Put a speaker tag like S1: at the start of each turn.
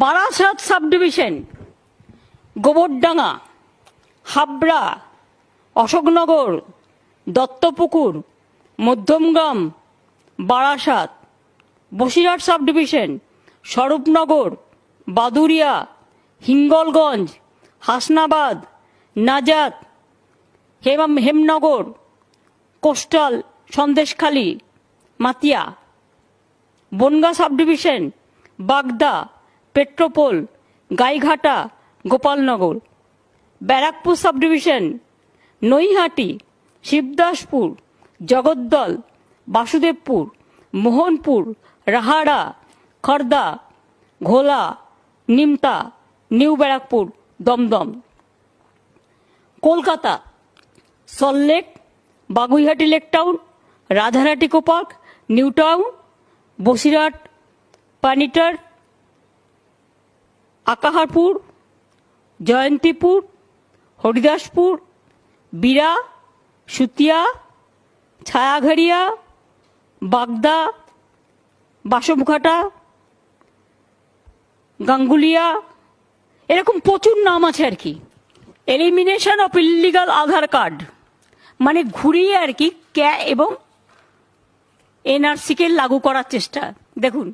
S1: Barasat sub division Gobardanga, Habra, Ashoknagar, Duttapukur, Madhyamgram, Barasat, Basirhat sub division Swarupnagar, Baduria, Hingalganj, Hasnabad, Nazat হেমাম Hemnagar, coastal, Sandeshkhali, মাতিয়া। Bangaon sub division Bagda Petrapole, Gaighata, Gopalnagar. Barrackpore sub division Naihati, Shibdaspur, Jagaddal, Basudebpur, Mohanpur, Rahara, Khardah, Ghola, Nimta, New Barrackpore, Dumdum. Kolkata Salt Lake Baguiati Lake Town রাধারাটি কোপার্ক, New Town, Basirhat, পানিটার আকাহারপুর, Jayantipur, Haridaspur Bira Sutia ছায়াঘারিয়া বাগদা, বাসবঘাটা, গাঙ্গুলিয়া, এরকম প্রচুর নাম আছে আর কি। Elimination of illegal Aadhaar card মানে ঘুরিয়ে আর কি ক্যা এবং এনআরসিকে লাগু করার চেষ্টা। দেখুন